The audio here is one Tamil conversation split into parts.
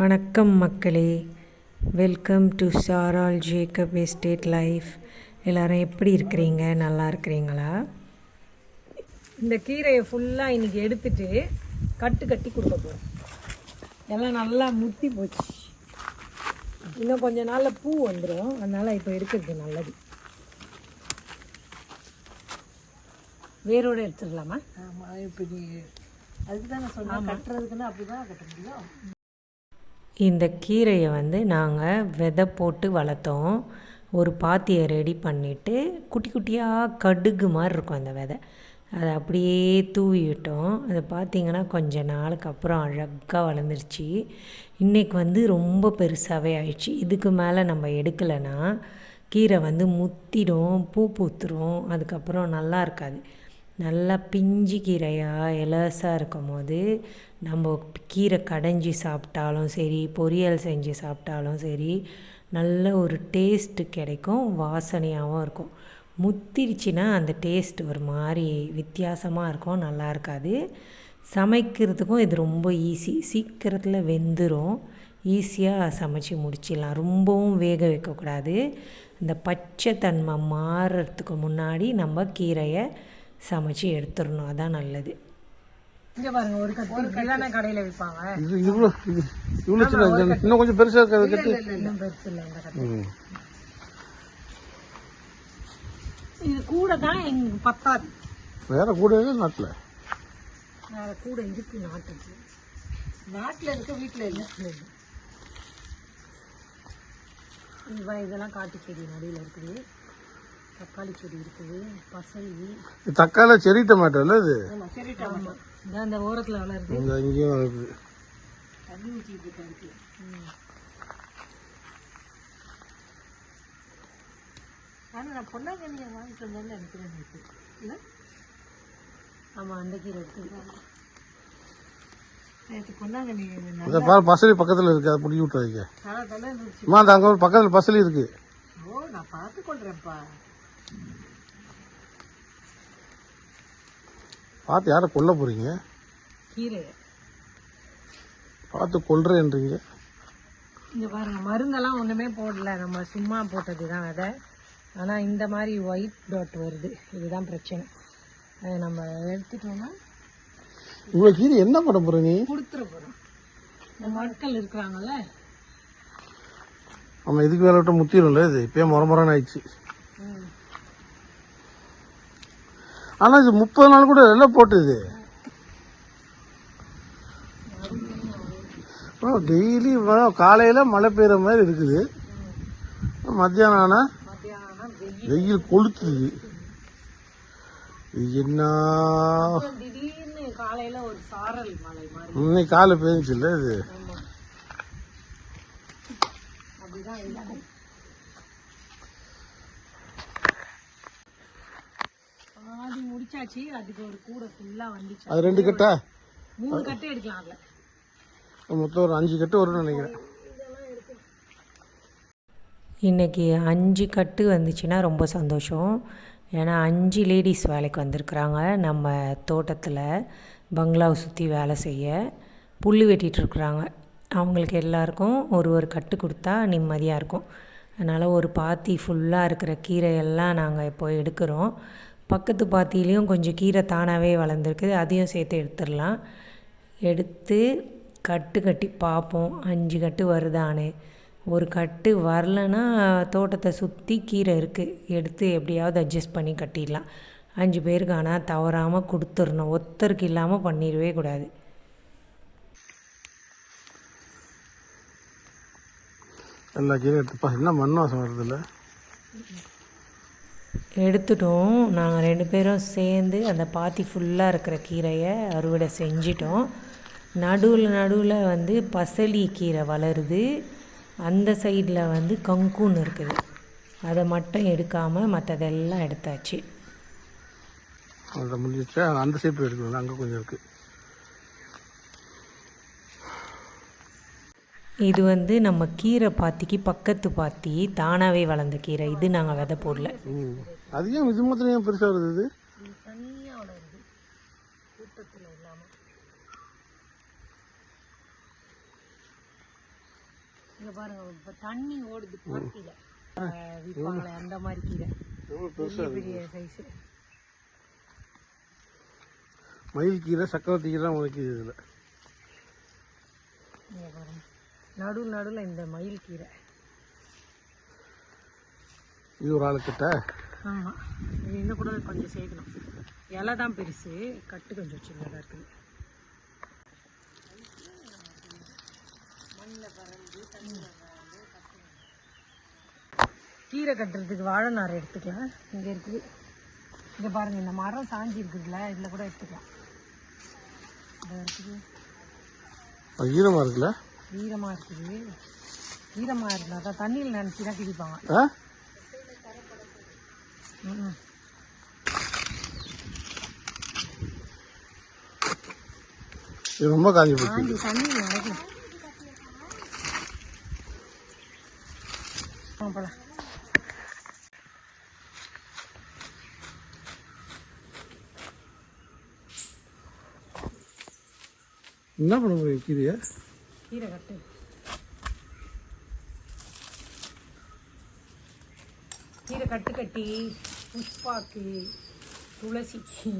வணக்கம் மக்களே. Welcome to Saral Jacob estate life எல்லாரும் எப்படி இருக்கிறீங்க? நல்லா இருக்கிறீங்களா? இந்த கீரையை ஃபுல்லாக இன்னைக்கு எடுத்துட்டு கட்டு கட்டி கொடுக்க போகிறோம் எல்லாம் நல்லா முத்தி போச்சு. இன்னும் கொஞ்ச நாளில் பூ வந்துடும் அதனால் இப்போ எடுக்கிறது நல்லது. வேரோடு எடுத்துடலாமா? ஆமாம் இப்போ நீ அதுக்கு தான் நான் சொன்னேன் கட்டுறதுக்குன்னா அப்படி தான் கட்ட முடியும். இந்த கீரையை வந்து நாங்கள் விதை போட்டு வளர்த்தோம். ஒரு பாத்தியை ரெடி பண்ணிவிட்டு குட்டி குட்டியாக கடுகு மாதிரி இருக்கும் அந்த விதை. அதை அப்படியே தூவி விட்டோம். அதை பார்த்திங்கன்னா கொஞ்ச நாளுக்கு அப்புறம் அழகாக வளர்ந்துருச்சு. இன்றைக்கி வந்து ரொம்ப பெருசாகவே ஆயிடுச்சு. இதுக்கு மேலே நம்ம எடுக்கலைன்னா கீரை வந்து முத்திடும் பூ பூத்துரும். அதுக்கப்புறம் நல்லா இருக்காது. நல்லா பிஞ்சு கீரையாக இலசாக இருக்கும் போது நம்ம கீரை கடைஞ்சி சாப்பிட்டாலும் சரி பொரியல் செஞ்சு சாப்பிட்டாலும் சரி நல்ல ஒரு டேஸ்ட்டு கிடைக்கும் வாசனையாகவும் இருக்கும். முத்திருச்சுன்னா அந்த டேஸ்ட் ஒரு மாதிரி வித்தியாசமாக இருக்கும் நல்லா இருக்காது. சமைக்கிறதுக்கும் இது ரொம்ப ஈஸி சீக்கிரத்தில் வெந்துடும் ஈஸியாக சமைச்சு முடிச்சிடலாம். ரொம்பவும் வேக வைக்கக்கூடாது. இந்த பச்சை தன்மை மாறுறதுக்கு முன்னாடி நம்ம கீரையை சமைச்சு எடுத்துடணும். அதான் நல்லது. இங்கே பாருங்க ஒரு கட்டு கடையில் விற்பாங்க இது இவ்வளோ இவ்வளோ சின்ன இன்னும் கொஞ்சம் பெருசாக இருக்கிறது கட்டு? இன்னும் பெருசு இல்லை கட்டு. இது கூட தான் எங்களுக்கு பத்தாது. வேற கூட நாட்டில்? வேற கூட இருக்கு நாட்டுக்கு நாட்டில் இருக்க வீட்டில் இல்லை. இதெல்லாம் காட்டு செடி நடுவில் இருக்குது. தக்காளி செடி இருக்குது பசலி. தக்காளி செரி டொமேட்டோ இல்லை இது? சரி டமாட்டோ இதான் இந்த ஓரத்தில் வளருது. இந்த இங்கேயும் இருக்குது தண்ணி ஊற்றிட்டு ஆனால் நான் பொன்னாங்கண்ணியை வாங்கிட்டு வந்தேன்னு நினைக்கிறேன் நேற்று இல்லை? ஆமாம் அந்த கீரை இதை பாரு பசலி பக்கத்தில் இருக்குது அதை பிடிக்கி விட்டுறாதீங்க அம்மா அந்த அங்கே ஒரு பக்கத்தில் பசலி இருக்குது ஓ நான் பார்த்து பார்த்து யாரை கொல்ல போகிறீங்க கீரை. பார்த்து கொல்றேன்றீங்க. இங்கே பாருங்க மருந்தெல்லாம் ஒன்றுமே போடல. நம்ம சும்மா போட்டது தான் விதை. ஆனால் இந்த மாதிரி ஒயிட் டாட் வருது. இதுதான் பிரச்சனை. அதை நம்ம எடுத்துட்டோம்னா இவ்வளோ கீரை என்ன பண்ண போகிற நீ கொடுத்துட போகிறோம் இந்த மக்கள் இருக்கிறாங்கல்ல. நம்ம இதுக்கு மேலே விட்டு முத்திடும்ல இது. இப்பயே முறை முறைன்னு ஆயிடுச்சு. ஆனால் இது முப்பது நாள் கூட எல்லாம் போட்டுது. டெய்லி காலையில் மழை பெய்கிற மாதிரி இருக்குது. மத்தியானம் ஆனால் வெயில் கொளுத்துது. என்ன? இன்னைக்கு காலை பெய்ஞ்சிச்சு இல்லை இது பாதி முடிச்சாச்சு. அதுக்கு ஒரு கூடை ஃபுல்லாக வந்துச்சு அது ரெண்டு கட்டா? மூணு கட்டு எடுக்கலாம் அதில். மொத்தம் ஒரு அஞ்சு கட்டு வரும்னு நினைக்கிறேன். இன்றைக்கி அஞ்சு கட்டு வந்துச்சுன்னா ரொம்ப சந்தோஷம். ஏன்னா அஞ்சு லேடிஸ் வேலைக்கு வந்திருக்குறாங்க. நம்ம தோட்டத்தில் பங்களாவை சுற்றி வேலை செய்ய புல் வெட்டிட்டு இருக்கிறாங்க. அவங்களுக்கு எல்லாருக்கும் ஒரு ஒரு கட்டு கொடுத்தா நிம்மதியாக இருக்கும். அதனால் ஒரு பாத்தி ஃபுல்லாக இருக்கிற கீரையெல்லாம் நாங்கள் இப்போ எடுக்கிறோம். பக்கத்து பாத்திலையும் கொஞ்சம் கீரை தானாகவே வளர்ந்துருக்கு. அதையும் சேர்த்து எடுத்துடலாம். எடுத்து கட்டு கட்டி பார்ப்போம். அஞ்சு கட்டு வருதானே ஒரு கட்டு வரலன்னா தோட்டத்தை சுற்றி கீரை இருக்குது எடுத்து எப்படியாவது அட்ஜஸ்ட் பண்ணி கட்டிடலாம். அஞ்சு பேருக்கு ஆனால் தவறாமல் கொடுத்துடணும். ஒத்தருக்கு இல்லாமல் பண்ணிடவே கூடாது. எல்லா கீரையும் எடுத்துப்பா என்ன மண் வாசம் வருது இல்லை எடுத்துட்டோம். நாங்கள் ரெண்டு பேரும் சேர்ந்து அந்த பாத்தி ஃபுல்லாக இருக்கிற கீரையை அறுவடை செஞ்சிட்டோம். நடுவில் நடுவில் வந்து பசலி கீரை வளருது. அந்த சைடில் வந்து கங்குன்னு இருக்குது. அதை மட்டும் எடுக்காமல் மற்றதெல்லாம் எடுத்தாச்சு. அதை முடிஞ்சிச்சா அந்த சைடு எடுக்கணும் அங்கே கொஞ்சம் இருக்குது இது வந்து நம்ம கீரை பாத்திக்கு பக்கத்து பாத்தி தானாகவே வளர்ந்த கீரை. இது நாங்கள் விதை போடல. அது ஏன் இது மாத்திரம் ஏன் பெருசாக வருது இது? தனியாக வளருது கூட்டத்தில் இல்லாமல் இங்க பாருங்க இப்ப தண்ணி ஓடுது விற்பாங்களே அந்த மாதிரி கீரை. பெரிய பெரிய சைஸ் மயில் கீரை சக்கரவர்த்தி கீரை முளைக்குது இதில். பாருங்க நடுவில் நடுவில் இந்த மயில் கீரை. இது ஒரு ஆளுக்கிட்ட? ஆமா. இது இன்னும் கூட கொஞ்சம் சேர்க்கணும். இலை தான் பெருசு. கட்டு கொஞ்சம் சின்னதாக இருக்குது கீரை கட்டுறதுக்கு வாழை நார் எடுத்துக்கலாம். இங்கே இருக்குது. இங்கே பாருங்க இந்த மரம் சாஞ்சி இருக்குதுல்ல இதில் கூட எடுத்துக்கலாம். இருக்குது. ஈரமாக இருக்குல்ல? ஈரமாக இருக்குது. ஈரமாக இருந்தால் தான் தண்ணியில் நினச்சி தான் கிடிப்பாங்க ரொம்ப காஞ்சி போச்சு தண்ணியில் நடக்கும் என்ன பண்ண போறீங்க கீரையை? கீரை கட்டு. கீரை கட்டு கட்டி புஷ்பாக்கு துளசிக்கு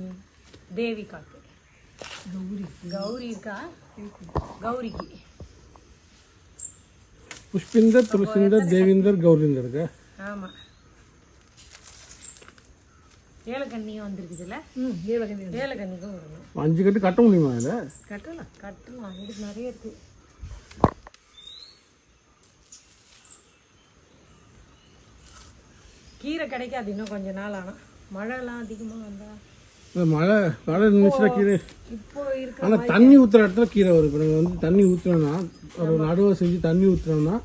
தேவிகாக்கு. கௌரி கௌரி இருக்கா கௌரிக்கு. புஷ்பிந்தர் துளசிந்தர் தேவிந்தர் கௌரிந்தர் இருக்கா ஆமாம் ஏலக்கண்ணியும் வந்திருக்குதுல்ல? ம் ஏழகண்ணி ஏலக்கண்ணிக்கும் விடணும் அஞ்சு கட்டு கட்ட முடியுமா இதில்? கட்டலாம். கட்டலாம். இதுக்கு நிறைய இருக்கு. கீரை கிடைக்காது இன்னும் கொஞ்ச நாள் ஆனால் மழைலாம் அதிகமாக வந்தா. இந்த மழை மழை நின்றுச்சுன்னா கீரை. இப்போ இருக்க ஆனால் தண்ணி ஊற்றுற இடத்துல கீரை வரும். இப்போ நாங்கள் வந்து தண்ணி ஊற்றுனோம்னா ஒரு நடுவை செஞ்சு தண்ணி ஊற்றுனோம்னா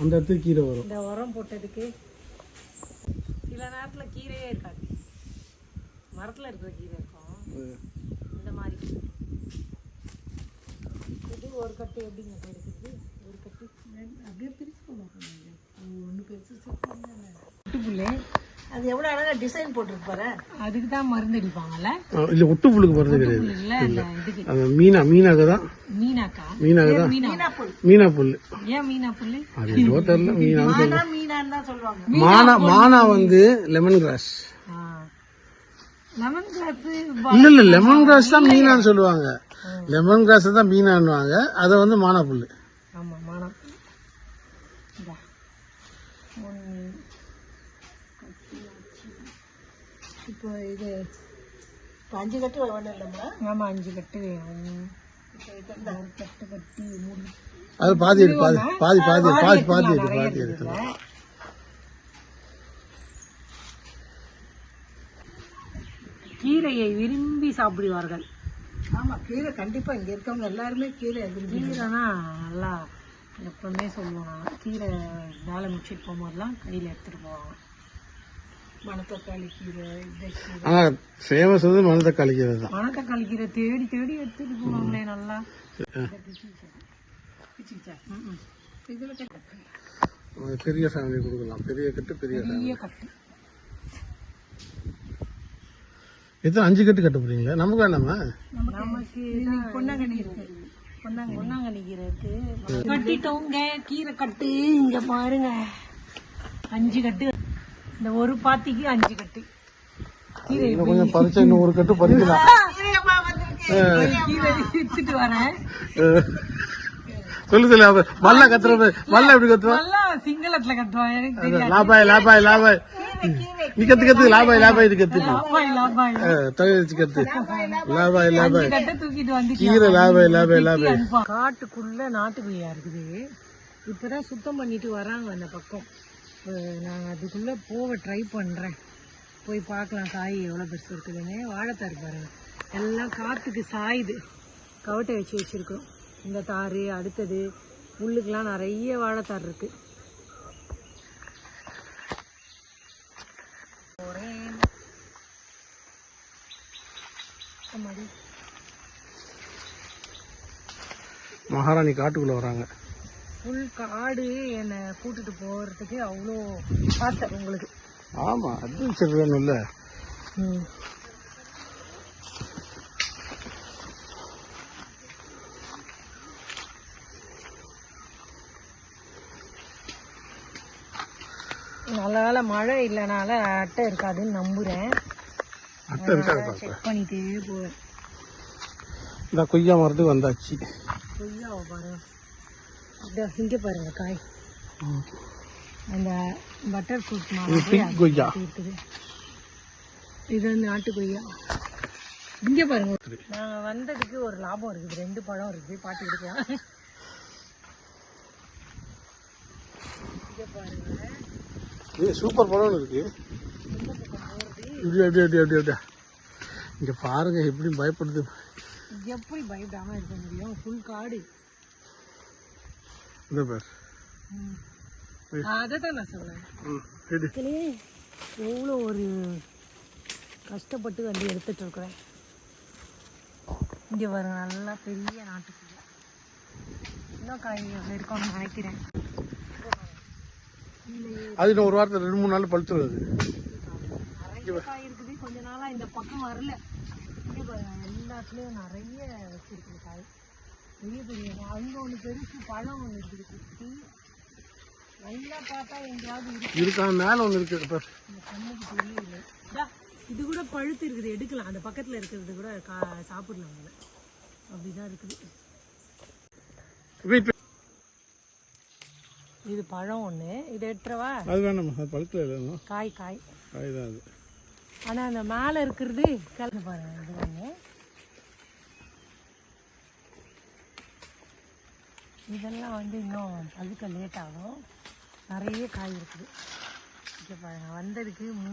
அந்த இடத்துக்கு கீரை வரும். இந்த உரம் போட்டதுக்கு சில நேரத்தில் கீரையே இருக்காது. மரத்தில் இருக்கிற கீரை இருக்கும். இந்த மாதிரி. இது ஒரு கட்டு எப்படிங்க ஒரு கட்டு. அப்படியே பிரிச்சு போகலாம் ஒன்று பெருசு புல்லு. அது எவ்வளோ அழகாக டிசைன் போட்டிருக்கு பாரு. அதுக்கு தான் மருந்து அடிப்பாங்கல்ல? இல்லை ஒட்டு புல்லுக்கு போகிறது கிடையாது. மீனா மீனாக தான். மீனாக்கா? மீனாக தான். மீனா? புல். மீனா புல் ஏன் மீனா புல்லு? அது என்னவோ தெரியல மீனான்னு சொல்ல மானா மீனான்னு தான் சொல்லுவாங்க. மானா மானா வந்து லெமன் கிராஸ் லெமன் கிராஸ் இல்ல இல்ல லெமன் கிராஸ் தான் மீனான்னு சொல்லுவாங்க. லெமன் கிராஸ் தான் மீனான்னுவாங்க. அதை வந்து மானா புல் ஆமா. இப்போ இது இப்போ அஞ்சு கட்டு வேணும் இல்லைம்மா ஆமா அஞ்சு கட்டு வேணும். கட்டு கட்டி மூணு. அது பாதி எடு பாதி பாதி பாதி பாதி பாதி எடு பாதி எடுக்கலாம் கீரையை விரும்பி சாப்பிடுவார்கள். ஆமாம் கீரை கண்டிப்பாக இங்கே இருக்கவங்க எல்லாருமே கீரை விரும்பி கீரைனா நல்லா எப்பவுமே சொல்லுவோம் கீரை வேலை முடிச்சுட்டு போகும்போதெல்லாம் கையில் எடுத்துட்டு போவாங்க. மணத்தக்காளி கீரை ஃபேமஸ் வந்து மணத்தக்காளி கீரை தான் மணத்தக்காளி கீரை தேடி தேடி எடுத்துட்டு போவாங்களே நல்லா. இதில் பெரிய ஃபேமிலி கொடுக்கலாம். பெரிய கட்டு பெரிய பெரிய கட்டு. எத்தனை அஞ்சு கட்டு கட்ட போறீங்களா? நமக்கு வேணாமா நமக்கு பொன்னாங்கண்ணி இருக்கு. பொன்னாங்கண்ணி பொன்னாங்கண்ணி கீரை இருக்கு. கட்டிட்டோங்க. கீரை கட்டு. இங்க பாருங்க. அஞ்சு கட்டு. இந்த ஒரு பாத்திக்கு அஞ்சு கட்டு. கீரை இன்னும் கொஞ்சம் பறிச்சா இன்னும் ஒரு கட்டு பறிக்கலாம். கீரை வித்துட்டு வரேன். சொல்லு சொல்லு அவ மல்ல கத்துறது. மல்ல எப்படி கத்துவா? நல்லா சிங்களத்துல கட்டுவான் எனக்கு தெரியாது. லாபாய் லாபாய் லாபாய். நீ கத்து கத்து லாபாய் லாபாய் இது கத்து. தொகை வச்சு கத்து. லாபாய் லாபாய். கட்டை தூக்கிட்டு வந்து கீரை லாபாய் லாபாய் லாபாய். காட்டுக்குள்ள நாட்டுக்குழியா இருக்குது. இப்பதான் சுத்தம் பண்ணிட்டு வராங்க அந்த பக்கம். நான் அதுக்குள்ளே போக ட்ரை பண்ணுறேன் போய் பார்க்கலாம் காய் எவ்வளோ பெருசு இருக்குதுன்னு. வாழைத்தார் பாருங்க. எல்லாம் காற்றுக்கு சாயுது. கவட்டை வச்சு வச்சுருக்கோம் இந்த தாறு அடுத்தது உள்ளுக்கெல்லாம் நிறைய வாழைத்தார் இருக்கு. மகாராணி காட்டுக்குள்ளே வராங்க. ஃபுல் காடு என்னை கூட்டிட்டு போறதுக்கு அவ்வளோ ஆசை உங்களுக்கு. ஆமா அட்வென்ச்சர் வேணும்ல நல்ல வேளை மழை இல்லைனால அட்டை இருக்காதுன்னு நம்புகிறேன் செக் பண்ணிட்டே போவேன். இந்த கொய்யா மரத்துக்கு வந்தாச்சு. கொய்யாவை பாருங்க இதோ இங்கே பாருங்க காய். அந்த பட்டர் ஃப்ரூட் பிங்க் கொய்யா. இருக்குது. இது வந்து நாட்டு கொய்யா. இங்கே பாருங்க. நாங்கள் வந்ததுக்கு ஒரு லாபம் இருக்குது. ரெண்டு பழம் இருக்குது. பாட்டு இருக்கலாம் இங்கே பாருங்க. சூப்பர் பழம் இருக்கு. இப்படி அப்படி அப்படி அப்படி அப்படி இங்க பாருங்க எப்படி பயப்படுது. எப்படி பயப்படாம இருக்க முடியும்? ஃபுல் காடு. இந்த பேர் அதை தான் நான் எடு எவ்வளோ ஒரு கஷ்டப்பட்டு வந்து எடுத்துட்டு இருக்கிறேன் இங்கே பாருங்க நல்லா பெரிய நாட்டுக்குள்ள இன்னும் காய் இருக்கும்னு நினைக்கிறேன் அது இன்னும் ஒரு வாரத்தில் ரெண்டு மூணு நாள் பழுத்துருது காய் இருக்குது கொஞ்ச நாளா இந்த பக்கம் வரல இங்கே பாருங்க எல்லாத்துலேயும் நிறைய வச்சிருக்குது காய் பெரிய பெரிய அங்கே ஒன்று பெருசு பழம் ஒன்று இருக்குது குட்டி. நல்லா பார்த்தா எங்கேயாவது இருக்கு. இருக்கா? மேலே ஒன்று இருக்கு. கண்ணுக்கு தெரியல. இதா, கூட பழுத்து இருக்குது. எடுக்கலாம். அந்த பக்கத்தில் இருக்கிறது கூட கா சாப்பிடலாம். அப்படிதான் இருக்குது. இது பழம் ஒன்று இது எட்டுறவா அது வேணாம். அது பழுத்துல இல்லைன்னா காய் காய். அதுதான் அது. ஆனால் அந்த மேலே இருக்கிறது கலந்து பாருங்க. இது ஒன்று இதெல்லாம் வந்து இன்னும் பழுக்க லேட் ஆகும். நிறைய காய் இருக்குது. இங்கே பாருங்கள் வந்ததுக்கு மூ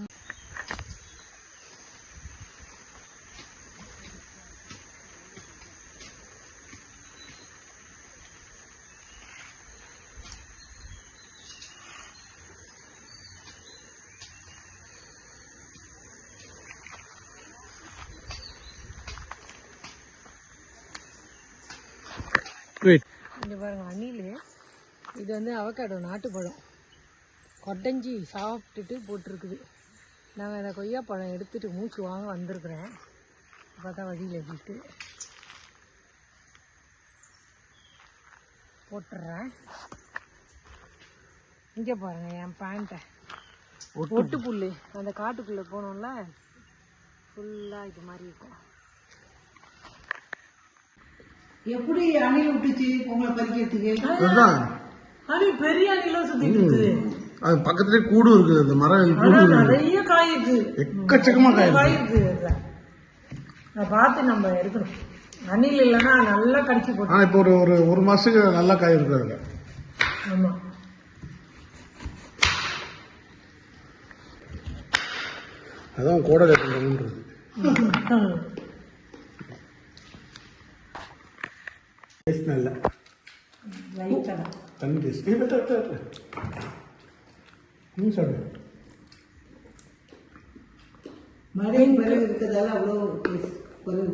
வெயிட் இங்கே பாருங்க அணில் இது வந்து அவக்காடோ நாட்டுப்பழம். கொட்டஞ்சி சாப்பிட்டுட்டு போட்டிருக்குது. நாங்கள் அந்த கொய்யாப்பழம் எடுத்துட்டு மூச்சு வாங்க வந்திருக்கிறேன். பார்த்தா வழியில் இருக்கு. போட்டுடுறேன் இங்கே பாருங்க என் பேண்ட்டை ஒட்டு. புல்லு அந்த காட்டுக்குள்ளே போனோம்ல ஃபுல்லாக இது மாதிரி இருக்கும். எப்படி அணில் விட்டுச்சு? உங்களை பறிக்கிறதுக்கு? அணி பெரிய அணிலும் இருக்குது. அது பக்கத்துலேயே கூடு இருக்குது அந்த மரம் கூடு. நிறைய காய் இருக்கு எக்கச்சக்கமா காய் காய் இருக்கு. அதை பார்த்து நம்ம எடுக்கணும். அணில் இல்லைன்னா நல்லா கடிச்சு போட்டு. இப்போ ஒரு ஒரு ஒரு மாசத்துக்கு நல்லா காய் இருக்கு அதுல. ஆமா. அதான் கோடை கட்டுன்றது டேஸ்ட் நல்ல. லைட்டா தண்ணி டேஸ்ட் நீ சொல்லு. மழை பிறகு இருக்கிறதால அவ்வளோ குறைவு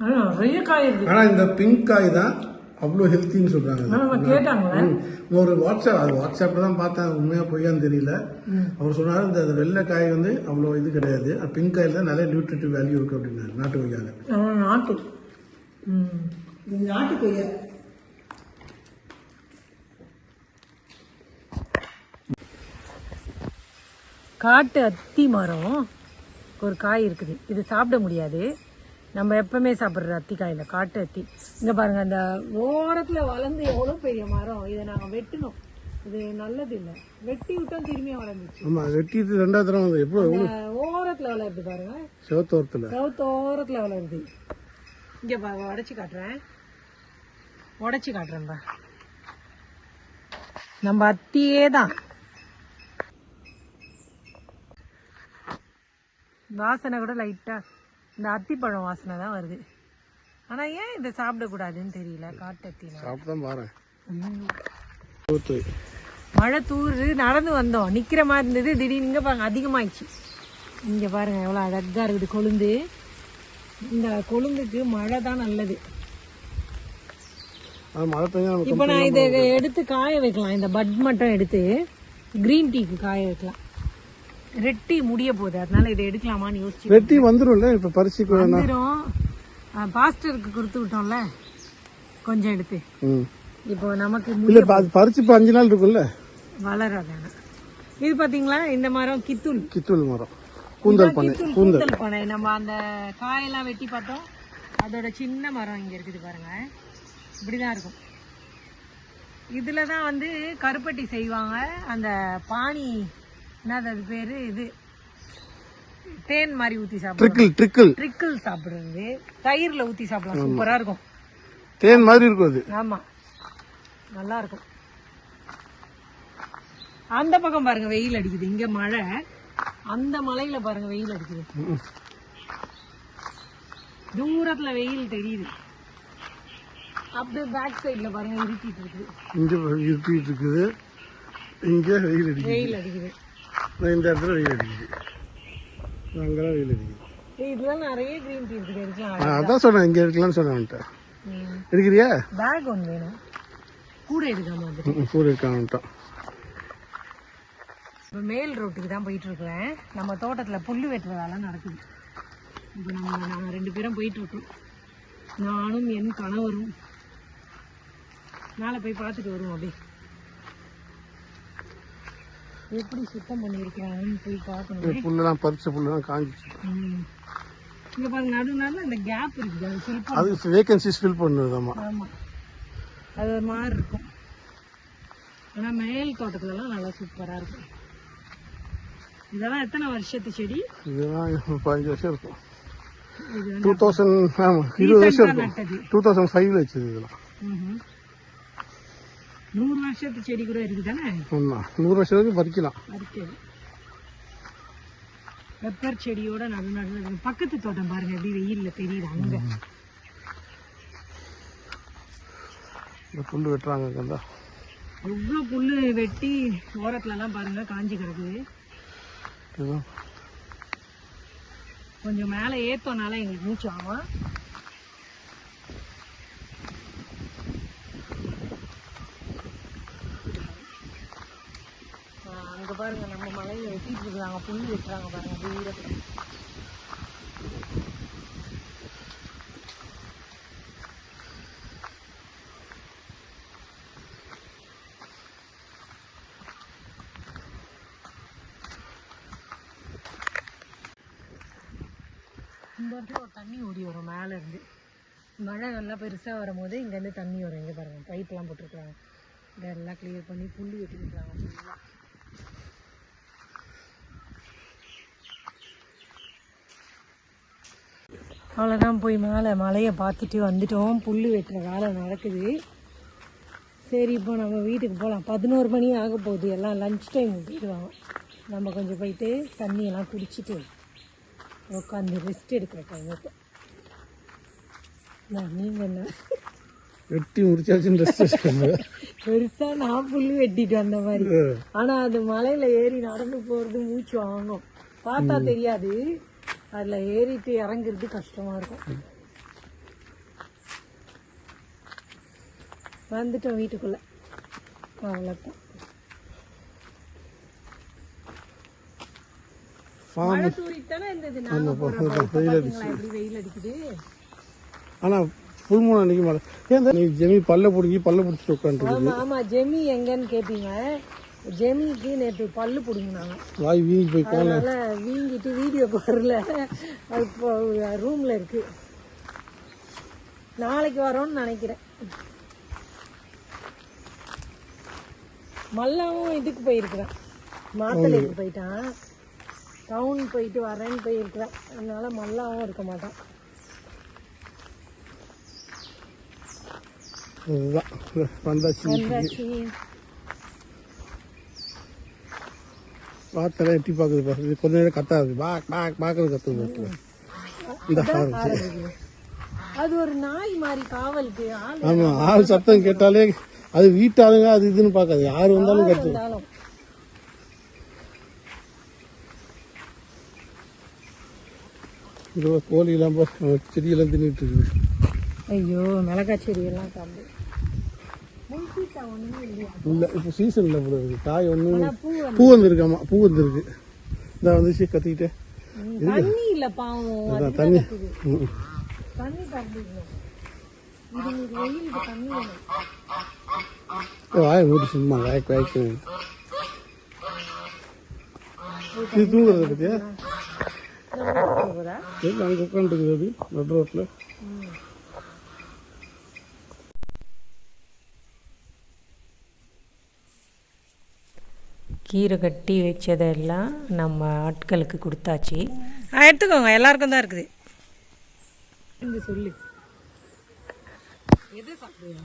ஆனா நிறைய காய் இருக்கு. ஆனால் இந்த பிங்க் காய் தான் அவ்வளோ ஹெல்த்தின்னு கேட்டாங்களே. ம். ஒரு வாட்ஸ்அப் அது வாட்ஸ்அப்ல தான் பார்த்தேன். உண்மையா பொய்யான்னு தெரியல. அவர் சொன்னாரு இந்த வெள்ளை காய் வந்து அவ்வளோ இது கிடையாது. பிங்க் காயில் தான் நிறைய நியூட்ரிட்டிவ் வேல்யூ இருக்கு அப்படின்னாரு நாட்டு கொய்யால. அவன் நாட்டு. நாட்டு கொய்யா. காட்டு அத்தி மரம் ஒரு காய் இருக்குது. இது சாப்பிட முடியாது. நம்ம எப்பவுமே சாப்பிட்ற அத்தி காயில் காட்டு அத்தி. இங்க பாருங்க அந்த ஓரத்துல வளர்ந்து எவ்வளோ பெரிய மரம் இதை நாங்க வெட்டணும். இது நல்லது இல்லை. வெட்டி விட்டோம் திரும்பியும் வளர்ந்துச்சு. ஆமா வெட்டிட்டு ரெண்டாவது தடவை வந்து எப்போ ஓரத்துல வளருது பாருங்க. சிவத்தோரத்தில். சவுத்து ஓரத்துல வளருது. இங்க பாருங்க உடைச்சு காட்டுறேன். உடைச்சு காட்டுறேன்பா. நம்ம அத்தியே தான். வாசனை கூட லைட்டா இந்த அத்திப்பழம் வாசனை தான் வருது. ஆனா ஏன் இதை சாப்பிடக்கூடாதுன்னு தெரியல காட்டு அத்தினா சாப்பிட்டு பாரு மழை தூரு நடந்து வந்தோம். நிக்கிற மாதிரி இருந்தது திடீர்னு இங்க பாருங்க அதிகமாயிடுச்சு. இங்க பாருங்க எவ்வளவு அழகா இருக்குது கொழுந்து. இந்த கொழுந்துக்கு மழை தான் நல்லது. இப்போ நான் இதை எடுத்து காய வைக்கலாம். இந்த பட் மட்டும் எடுத்து கிரீன் டீக்கு காய வைக்கலாம். ரெட்டி முடிய போகுது. அதனால இதை எடுக்கலாமான்னு யோசிச்சு வெட்டி வந்துரும்ல இப்ப வேணாம் வந்துடும் பாஸ்டருக்கு கொடுத்து விட்டோம்ல? கொஞ்சம் எடுத்து. இப்போ நமக்கு இல்ல முடிய பறிச்சு இப்ப அஞ்சு நாள் இருக்கும்ல? வளராது ஆனா. இது பாத்தீங்களா? இந்த மரம் கித்துள். கித்துள் மரம். கூந்தல் பண்ணை கித்துள் கூந்தல். கூந்தல் பனை நம்ம அந்த காயெல்லாம் வெட்டி பார்த்தோம். அதோட சின்ன மரம் இங்க இருக்குது பாருங்க. இப்படிதான் இருக்கும். இதுல தான் வந்து கருப்பட்டி செய்வாங்க. அந்த பானி என்னது அது பேரு? இது தேன் மாதிரி ஊத்தி சாப்பிடுவோம் ட்ரிக்கிள் ட்ரிக்கிள். ட்ரிக்கிள் சாப்பிடுறது. தயிர்ல ஊத்தி சாப்பிடலாம். சூப்பரா இருக்கும். தேன் மாதிரி இருக்கும் அது. ஆமா. நல்லா இருக்கும். அந்த பக்கம் பாருங்க வெயில் அடிக்குது. இங்க மழை. அந்த மலையில பாருங்க வெயில் அடிக்குது. தூரத்துல வெயில் தெரியுது. அப்படியே பேக் சைடுல பாருங்க இருட்டிட்டு இருக்குது. இங்கே இருட்டிட்டு இருக்குது. இங்கே வெயில் அடிக்குது. வெயில் அடிக்குது. இந்த இடத்துல வெயில் அடிக்குது. அங்கெல்லாம் வெயில் அடிக்குது. அதான் சொன்னேன் இங்கே இருக்கலாம்னு சொன்னேன் இருக்கிறியா? பேக் ஒன்று வேணும். கூட எடுக்க மாதிரி ம், கூட இருக்கான் அவன்கிட்ட இப்போ மேல் ரோட்டுக்கு தான் போயிட்டு இருக்கிறேன். நம்ம தோட்டத்துல புல்லு வெட்டுற வேலை நடக்குது. இப்போ நம்ம நாங்கள் ரெண்டு பேரும் போயிட்டு இருக்கோம். நானும் என் கணவரும். மேலே போய் பார்த்துட்டு வருவோம் அப்படியே. எப்படி சுத்தம் பண்ணியிருக்காங்கன்னு போய் பார்க்கணும். புல்லெல்லாம் பறிச்ச புல்லெல்லாம் காஞ்சிச்சு. இங்க பாருங்க நடு நடுவில் இந்த கேப் இருக்குது. அது ஃபில் அது வேகன்சிஸ் ஃபில் பண்ணுறதாம்மா ஆமா. அது ஒரு மாதிரி இருக்கும். ஆனா மேல் தோட்டத்துலலாம் நல்லா சூப்பரா இருக்கும். இதெல்லாம் எத்தனை வருஷத்து செடி? இதெல்லாம் பதினஞ்சு வருஷம் இருக்கும். டூ தௌசண்ட் ஆமாம் இருபது வருஷம் இருக்கும். டூ தௌசண்ட் ஃபைவ்ல வச்சது இதெல்லாம். நூறு வருஷத்து செடி கூட இருக்கு தானே ஆமாம் நூறு வருஷம் வரைக்கும் பறிக்கலாம். இருக்குது பெப்பர் செடியோட நடு நடுவில் இருக்கு. பக்கத்து தோட்டம் பாருங்க எப்படி வெயில்ல தெரியுது அங்க. இந்த புல் வெட்டுறாங்க அங்கே எவ்வளோ புல்லு வெட்டி ஓரத்துல எல்லாம் பாருங்க காஞ்சி கிடக்குது கொஞ்சம் மேலே ஏத்தோனால எங்களுக்கு மூச்சு ஆகும். அங்க பாருங்க நம்ம மலையில வெட்டிட்டு இருக்கிறாங்க புல் வெட்டுறாங்க பாருங்க தூரத்துல. இந்த இடத்துல ஒரு தண்ணி ஓடி வரும் மேலே இருந்து மழை நல்லா பெருசாக வரும்போது இங்கேருந்து தண்ணி வரும். இங்கே பாருங்க பைப்லாம் போட்டிருக்காங்க இதெல்லாம் கிளியர் பண்ணி புள்ளி வெட்டிருக்காங்க ஃபுல்லாக அவ்வளோதான் போய் மேலே மலையை பார்த்துட்டு வந்துட்டோம். புல் வெட்டுற வேலை நடக்குது. சரி இப்போ நம்ம வீட்டுக்கு போகலாம் பதினோரு மணி ஆக போகுது. எல்லாம் லஞ்ச் டைம் போயிடுவாங்க. நம்ம கொஞ்சம் போயிட்டு தண்ணியெல்லாம் குடிச்சிட்டு உட்காந்து ரெஸ்ட் எடுக்கிற டைம் இப்போ நான் நீங்கள் என்ன? வெட்டி முடிச்சாச்சுன்னு ரெஸ்ட் எடுக்கணும் பெருசா நான் புல்லு வெட்டிட்டு வந்த மாதிரி. ஆனா அது மலையில ஏறி நடந்து போறது மூச்சு வாங்கும். பார்த்தா தெரியாது. அதுல ஏறிட்டு இறங்குறது கஷ்டமா இருக்கும். வந்துட்டோம் வீட்டுக்குள்ள. அவ்வளோதான் ஆனால் ஃபுல் மூணு அன்னைக்கு மழை. ஏன் நீ ஜெமி பல்ல பிடிங்கி பல்ல பிடிச்சிட்டு உட்காந்துருக்கு ஆமா ஆமா ஜெமி எங்கன்னு கேப்பீங்க. ஜெமிக்கு நேற்று பல்லு பிடுங்கினாங்க. வாய் வீங்கி போய் போன அதனால வீங்கிட்டு வீடியோ வரல அது இப்போ ரூம்ல இருக்கு. நாளைக்கு வரோம்னு நினைக்கிறேன். மல்லாவும் இதுக்கு போயிருக்கிறான் மாத்தளைக்கு போயிட்டான். டவுன் போயிட்டு வரேன்னு போயிருக்கிறான் அதனால மல்லாவும் இருக்க மாட்டான். வந்தாச்சு வந்தாச்சு. பார்த்தெல்லாம் எட்டி பார்க்குது பாருங்க கொஞ்ச நேரம் கத்தாது பாக் பாக் பார்க்கறது கத்துது இந்த அது ஒரு நாய் மாதிரி காவலுக்கு ஆமாம் ஆள் சத்தம் கேட்டாலே அது வீட்டாளுங்க அது இதுன்னு பார்க்காது. யார் வந்தாலும் கத்து இருந்தாலும் இது கோழியெல்லாம் செடியெல்லாம் தின்னுட்டு இருக்குது. ஐயோ மிளகாய் செடியெல்லாம் கம்பு இல்லை இப்போ சீசன் இல்லை போல இருக்கு. காய் ஒன்றும் பூ வந்து- பூ வந்திருக்கு இந்த வந்துச்சு கத்திக்கிட்டே. தண்ணி இல்ல பாவம். தண்ணி. வாயை மூடி சும்மா வாய்க்கு வாய்க்கு இது தூங்குறது பத்தியா? அங்கே உட்காந்துருக்குது அது நடு ரோட்டில் கீரை கட்டி வச்சதெல்லாம் நம்ம ஆட்களுக்கு கொடுத்தாச்சு. எடுத்துக்கோங்க. எல்லாருக்கும் தான் இருக்குது. இந்த சொல்லு. எது சாப்பிடுவீங்க?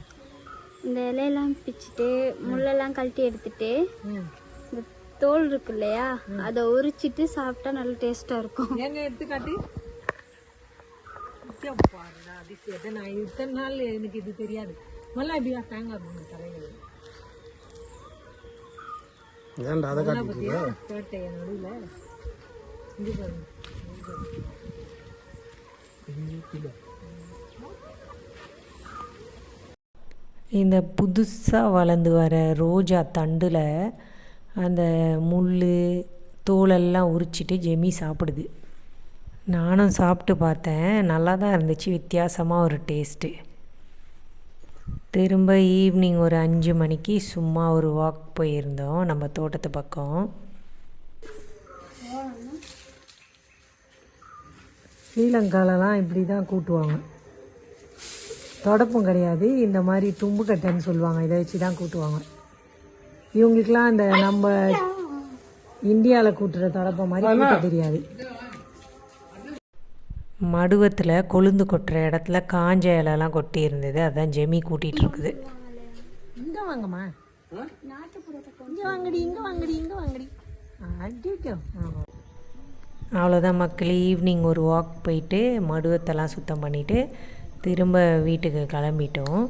இந்த இலையெல்லாம் பிச்சுட்டு முள்ளெல்லாம் கழட்டி எடுத்துட்டு இந்த தோல் இருக்கு இல்லையா அதை உரிச்சிட்டு சாப்பிட்டா நல்ல டேஸ்டா இருக்கும். எங்க எடுத்துக்காட்டி? அதிசயத்தை நான் இத்தனை நாள் எனக்கு இது தெரியாது. மல்லா இப்படியா தேங்காய் தலைகள். ஏன்டா அதை காட்டிட்டு இந்த புதுசாக வளர்ந்து வர ரோஜா தண்டில் அந்த முள் தோலெல்லாம் உரிச்சிட்டு ஜெமி சாப்பிடுது. நானும் சாப்பிட்டு பார்த்தேன். நல்லா தான் இருந்துச்சு. வித்தியாசமாக ஒரு டேஸ்ட்டு திரும்ப ஈவினிங் ஒரு அஞ்சு மணிக்கு சும்மா ஒரு வாக் போயிருந்தோம் நம்ம தோட்டத்து பக்கம். ஸ்ரீலங்காலலாம் இப்படி தான் கூட்டுவாங்க. தொடப்பும் கிடையாது இந்த மாதிரி தும்பு கட்டைன்னு சொல்லுவாங்க இதை வச்சு தான் கூட்டுவாங்க. இவங்களுக்குலாம் அந்த நம்ம இந்தியாவில் கூட்டுற தொடப்பம் மாதிரி கூட்ட தெரியாது. மடுவத்தில் கொழுந்து கொட்டுற இடத்துல காஞ்ச இலைலாம் கொட்டி இருந்தது அதான் ஜெமி கூட்டிகிட்டு இருக்குது இங்கே வாங்கம்மா. இங்கே வாங்கடி இங்கே வாங்கடி இங்கே வாங்கடி. அடிக்கோ அவ்வளோதான் மக்கள். ஈவினிங் ஒரு வாக் போயிட்டு மடுவத்தெல்லாம் சுத்தம் பண்ணிவிட்டு திரும்ப வீட்டுக்கு கிளம்பிட்டோம்.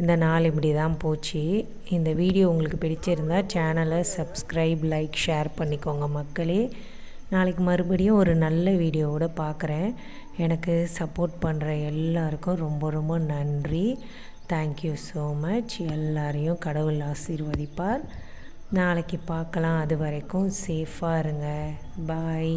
இந்த நாள் இப்படி தான் போச்சு. இந்த வீடியோ உங்களுக்கு பிடிச்சிருந்தா சேனலை சப்ஸ்கிரைப் லைக் ஷேர் பண்ணிக்கோங்க மக்களே. நாளைக்கு மறுபடியும் ஒரு நல்ல வீடியோவோட பார்க்குறேன் எனக்கு சப்போர்ட் பண்ணுற எல்லாருக்கும் ரொம்ப ரொம்ப நன்றி. தேங்க்யூ ஸோ மச் எல்லாரையும் கடவுள் ஆசீர்வதிப்பார். நாளைக்கு பார்க்கலாம். அது வரைக்கும் சேஃபாக இருங்க. பாய்